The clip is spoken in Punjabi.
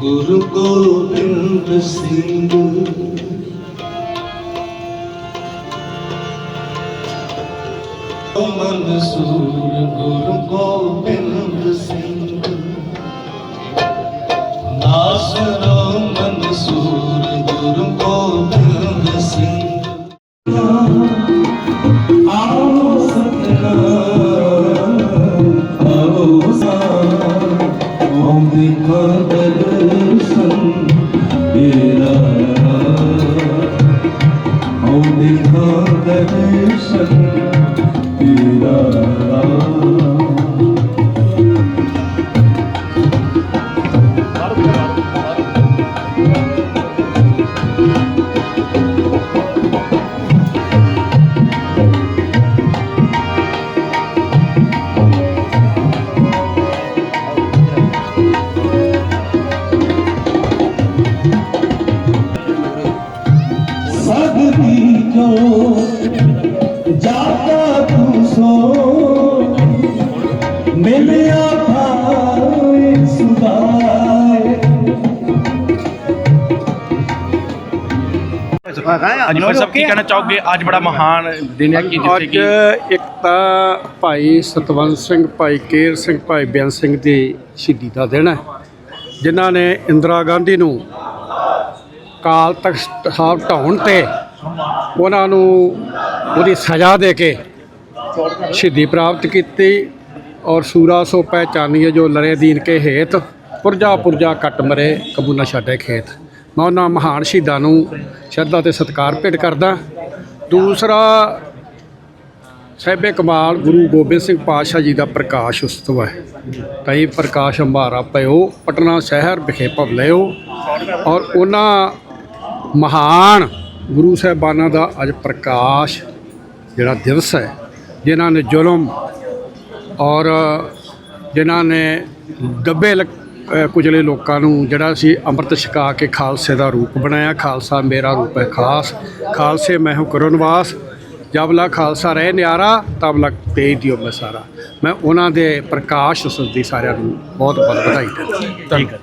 ਗੁਰੂ ਗੋਬਿੰਦ ਸਿੰਘ ਮਨਸੂਰ ਗੁਰੂ ਗੋਬਿੰਦ ਸਿੰਘ ਗੁਰੂ ਗੋਬਿੰਦ ਸਿੰਘ ਆਓ ਸਗਦੀ ਜੋ ਜਾਤਾ ਤੂੰ ਸੋ ਮਿਲਿਆ ਭਾਏ ਸੁਦਾਏ ਹਾਂਜੀ ਭਾਈ ਸਾਹਿਬ, ਕੀ ਕਹਿਣਾ ਚਾਹੋਗੇ? ਅੱਜ ਬੜਾ ਮਹਾਨ ਦਿਨ ਹੈ ਕਿ ਜਿੱਥੇ ਅੱਜ ਕਿ ਇੱਕ ਤਾਂ ਭਾਈ ਸਤਵੰਤ ਸਿੰਘ, ਭਾਈ ਕੇਰ ਸਿੰਘ, ਭਾਈ ਬੇਅੰਤ ਸਿੰਘ ਦੀ ਸ਼ਹੀਦੀ ਦਾ ਦਿਨ ਹੈ, ਜਿਨ੍ਹਾਂ ਨੇ ਇੰਦਰਾ ਗਾਂਧੀ ਨੂੰ ਕਾਲ ਤਖਤ ਸਾਹਿਬ ਢਾਉਣ ਤੇ ਉਹਨਾਂ ਨੂੰ ਉਹਦੀ ਸਜ਼ਾ ਦੇ ਕੇ ਸ਼ਹੀਦੀ ਪ੍ਰਾਪਤ ਕੀਤੀ ਔਰ ਸੂਰਾ ਸੋ ਪਹਿਚਾਨੀਏ ਜੋ ਲਰੇ ਦੀਨ ਕੇ ਹੇਤ ਪੁਰਜਾ ਪੁਰਜਾ ਕੱਟ ਮਰੇ ਕਬੂ ਨਾ ਛੱਡੇ ਖੇਤ। ਮੈਂ ਉਹਨਾਂ ਮਹਾਨ ਸ਼ਹੀਦਾਂ ਨੂੰ ਸ਼ਰਧਾ ਤੇ ਸਤਿਕਾਰ ਭੇਟ ਕਰਦਾ। ਦੂਸਰਾ, ਸਾਹਿਬੇ ਕਮਾਲ ਗੁਰੂ ਗੋਬਿੰਦ ਸਿੰਘ ਪਾਤਸ਼ਾਹ ਜੀ ਦਾ ਪ੍ਰਕਾਸ਼ ਉਤਸਵ ਹੈ। ਤਈ ਪ੍ਰਕਾਸ਼ ਅੰਬਾਰਾ ਪਇਓ, ਪਟਨਾ ਸ਼ਹਿਰ ਵਿਖੇ ਭਵ ਲਿਓ ਔਰ ਉਹਨਾਂ ਮਹਾਨ ਗੁਰੂ ਸਾਹਿਬਾਨਾਂ ਦਾ ਅੱਜ ਪ੍ਰਕਾਸ਼ ਜਿਹੜਾ ਦਿਵਸ ਹੈ, ਜਿਨ੍ਹਾਂ ਨੇ ਜ਼ੁਲਮ ਔਰ ਜਿਨ੍ਹਾਂ ਨੇ ਦੱਬੇ ਲ- ਕੁਚਲੇ ਲੋਕਾਂ ਨੂੰ ਜਿਹੜਾ ਸੀ ਅੰਮ੍ਰਿਤ ਛਕਾ ਕੇ ਖਾਲਸੇ ਦਾ ਰੂਪ ਬਣਾਇਆ। ਖਾਲਸਾ ਮੇਰਾ ਰੂਪ ਹੈ ਖਾਸ। ਖਾਲਸੇ ਮੈਂ ਹੂੰ ਕਰਨਵਾਸ ਜਬ ਲਾ ਖਾਲਸਾ ਰਹਿ ਨਿਆਰਾ, ਤਬ ਲਗ ਤੇਜ ਦਿਓ ਮੈਂ ਸਾਰਾ। ਮੈਂ ਉਹਨਾਂ ਦੇ ਪ੍ਰਕਾਸ਼ ਉਤਸਵ ਦੀ ਸਾਰਿਆਂ ਨੂੰ ਬਹੁਤ ਬਹੁਤ ਵਧਾਈ ਦਿੰਦਾ। ਠੀਕ ਹੈ